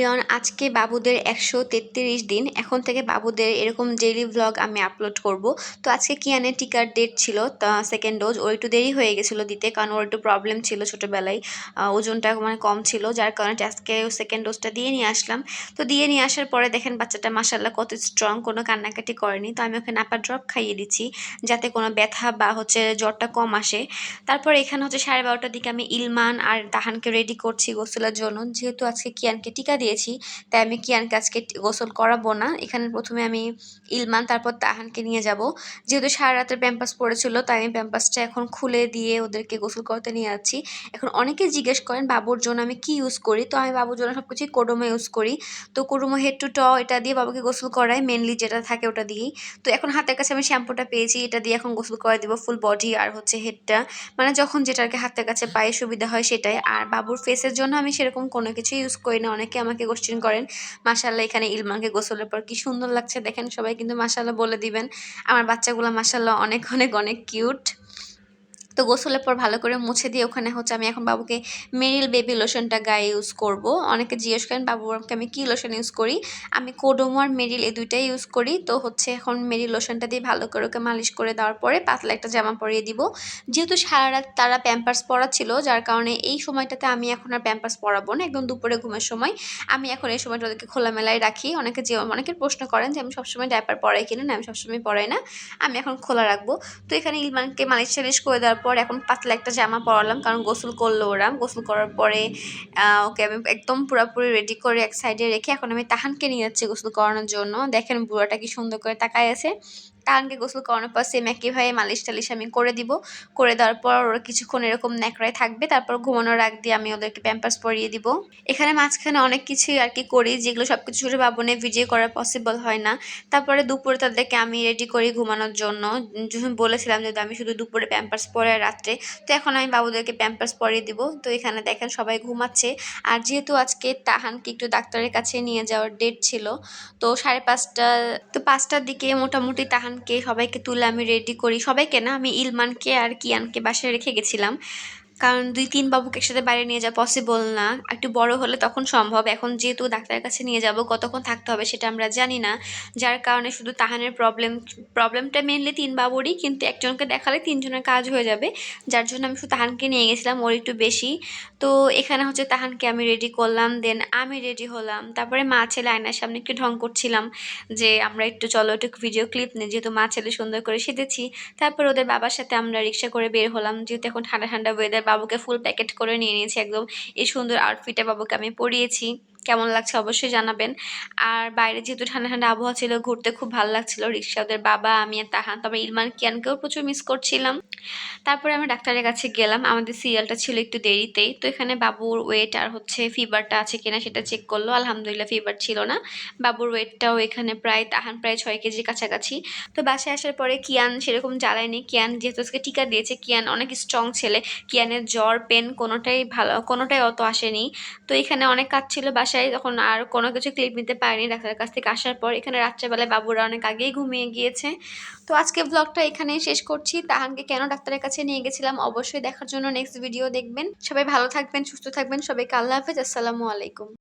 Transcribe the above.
Everyone আজকে বাবুদের একশো তেত্রিশ দিন। এখন থেকে বাবুদের এরকম ডেইলি ভ্লগ আমি আপলোড করব। তো আজকে কিয়ানের টিকার ডেট ছিল সেকেন্ড ডোজ ওর একটু দেরি হয়ে গেছিল দিতে, কারণ ওর একটু প্রবলেম ছিল ছোটোবেলায়। ওজনটা মানে কম ছিল, যার কারণে আজকে সেকেন্ড ডোজটা দিয়ে নিয়ে আসলাম। তো দিয়ে নিয়ে আসার পরে দেখেন বাচ্চাটা মাসাল্লাহ কত স্ট্রং কোনো কান্নাকাটি করেনি। তো আমি ওকে নাপা ড্রপ খাইয়ে দিচ্ছি, যাতে কোনো ব্যথা বা হচ্ছে জ্বরটা কম আসে। তারপর এখানে হচ্ছে সাড়ে বারোটার দিকে আমি ইলমান আর তাহানকে রেডি করছি গোসলের জন্য। যেহেতু আজকে কিয়ানকে টিকা দিয়েছি, তাই আমি কিয়ানকে আজকে গোসল করাবো না। এখানে প্রথমে আমি ইলমান, তারপর তাহানকে নিয়ে যাব। যেহেতু সারা রাতের প্যাম্পাস পড়েছিল, তাই আমি প্যাম্পাসটা এখন খুলে দিয়ে ওদেরকে গোসল করতে নিয়ে যাচ্ছি। এখন অনেকে জিজ্ঞেস করেন, বাবুর জন্য আমি কি ইউজ করি? তো আমি বাবুর জন্য সব কিছুই কোডোমো ইউজ করি। তো কোডোমো হেড টু ট এটা দিয়ে বাবুকে গোসল করাই মেনলি যেটা থাকে ওটা দিয়েই। তো এখন হাতের কাছে আমি শ্যাম্পুটা পেয়েছি, এটা দিয়ে এখন গোসল করে দিব ফুল বডি আর হচ্ছে হেডটা মানে যখন যেটা আর কি হাতের কাছে পায়ে সুবিধা হয় সেটাই। আর বাবুর ফেসের জন্য আমি সেরকম কোনো কিছু ইউজ করি না। অনেকে আমাকে কোশ্চেন করেন মাসাল্লাহ এখানে ইলমানকে গোসলের পর কি সুন্দর লাগছে, দেখেন সবাই কিন্তু মাসাল্লাহ বলে দিবেন। আমার বাচ্চাগুলো মাসাল্লাহ অনেক অনেক অনেক কিউট তো গোসলের পর ভালো করে মুছে দিয়ে ওখানে হচ্ছে আমি এখন বাবুকে মেরিল বেবি লোশনটা গায়ে ইউজ করব। অনেকে জিজ্ঞেস করেন বাবুকে আমি কী লোশন ইউজ করি? আমি কোডোমো আর মেরিল এই দুইটাই ইউজ করি। তো হচ্ছে এখন মেরিল লোশনটা দিয়ে ভালো করে ওকে মালিশ করে দেওয়ার পরে পাতলা একটা জামা পরিয়ে দিব। যেহেতু সারা রাত তারা প্যাম্পার্স পরা ছিল যার কারণে এই সময়টাতে আমি এখন আর প্যাম্পার্স পরাবো না। একদম দুপুরে ঘুমের সময়। আমি এখন এই সময়টা ওদেরকে খোলামেলায় রাখি। অনেকে যে, অনেকের প্রশ্ন করেন যে, আমি সবসময় ডাইপার পরাই কিনা? না, আমি সবসময় পরাই না। আমি এখন খোলা রাখব। তো এখানে ইলমানকে মালিশ টালিশ করে দেওয়ার পর এখন পাতলা একটা জামা পরালাম, কারণ গোসল করল ওরা। গোসল করার পরে ওকে আমি একদম পুরোপুরি রেডি করে এক সাইডে রেখে এখন আমি তাহানকে নিয়ে যাচ্ছি গোসল করানোর জন্য। দেখেন বুড়াটা কি সুন্দর করে তাকায় আছে। তাহানকে গোসল করানোর পর সেম একইভাবে মালিশ টালিশ আমি করে দিব। করে দেওয়ার পর ওরা কিছুক্ষণ এরকম ন্যাকড়ায় থাকবে, তারপর ঘুমানোর আগ দিয়ে আমি ওদেরকে প্যাম্পাস পরিয়ে দিব। এখানে মাঝখানে অনেক কিছুই আর কি করি, যেগুলো সব কিছু ছোটো বাবনে ভিডিও করা পসিবল হয় না। তারপরে দুপুরে তাদেরকে আমি রেডি করি ঘুমানোর জন্য। বলেছিলাম যে আমি শুধু দুপুরে প্যাম্পার্স পরে রাত্রে, তো এখন আমি বাবুদেরকে প্যাম্পার্স পরিয়ে দিব। তো এখানে দেখেন সবাই ঘুমাচ্ছে। আর যেহেতু আজকে তাহানকে একটু ডাক্তারের কাছে নিয়ে যাওয়ার ডেট ছিল, তো সাড়ে পাঁচটা, তো পাঁচটার দিকে মোটামুটি তাহানকে সবাইকে তুলে আমি রেডি করি। সবাইকে না, আমি ইলমানকে আর কিয়ানকে বাসায় রেখে গেছিলাম। কারণ দুই তিন বাবুকে একসাথে বাইরে নিয়ে যাওয়া পসিবল না। একটু বড় হলে তখন সম্ভব। এখন যেহেতু ডাক্তারের কাছে নিয়ে যাব, কতক্ষণ থাকতে হবে সেটা আমরা জানি না। যার কারণে শুধু তাহানের প্রবলেম প্রবলেমটা মেনলি তিন বাবুরই, কিন্তু একজনকে দেখালে তিনজনের কাজ হয়ে যাবে। যার জন্য আমি শুধু তাহানকে নিয়ে গেছিলাম, ওর একটু বেশি। তো এখানে হচ্ছে তাহানকে আমি রেডি করলাম দেন আমি রেডি হলাম। তারপরে মা ছেলে আয়নার সামনে একটু ঢং করছিলাম যে, আমরা একটু চলো, একটু ভিডিও ক্লিপ নিই, যেহেতু মা ছেলে সুন্দর করে সেজেছি। তারপর ওদের বাবার সাথে আমরা রিক্সা করে বের হলাম, যেহেতু এখন ঠান্ডা ঠান্ডা ওয়েদার বাবুকে ফুল প্যাকেট করে নিয়ে নিয়েছি একদম। এই সুন্দর আউটফিটে বাবুকে আমি পরিয়েছি। কেমন লাগছে অবশ্যই জানাবেন। আর বাইরে যেহেতু ঠান্ডা ঠান্ডা আবহাওয়া ছিল, ঘুরতে খুব ভালো লাগছিল। রিক্সা ওদের বাবা, আমি আর তাহান, তবে ইলমান কিয়ানকেও প্রচুর মিস করছিলাম। তারপরে আমি ডাক্তারের কাছে গেলাম। আমাদের সিরিয়ালটা ছিল একটু দেরিতেই। তো এখানে বাবুর ওয়েট আর হচ্ছে ফিভারটা আছে কিনা সেটা চেক করল। আলহামদুলিল্লাহ ফিভার ছিল না। বাবুর ওয়েটটাও এখানে প্রায়, তাহান প্রায় ছয় কেজি কাছাকাছি। তো বাসায় আসার পরে কিয়ান সেরকম জ্বালায়নি। কিয়ান যেহেতু আজকে টিকা দিয়েছে, কিয়ান অনেক স্ট্রং ছেলে। কিয়ানের জ্বর পেন কোনোটাই ভালো, কোনোটাই অত আসেনি। তো এখানে অনেক কাজ ছিল বাসায় তখন আর কোনো কিছু ক্লিপ নিতে পারিনি ডাক্তারের কাছ থেকে। আসার পর এখানে রাত্রেবেলায় বাবুরা অনেক আগেই ঘুমিয়ে গিয়েছে। তো আজকে ব্লগটা এখানেই শেষ করছি। তাহানকে কেন ডাক্তারের কাছে নিয়ে গেছিলাম অবশ্যই দেখার জন্য নেক্সট ভিডিও দেখবেন। সবাই ভালো থাকবেন, সুস্থ থাকবেন। সবাইকে আল্লাহ হাফেজ। আসসালামু আলাইকুম।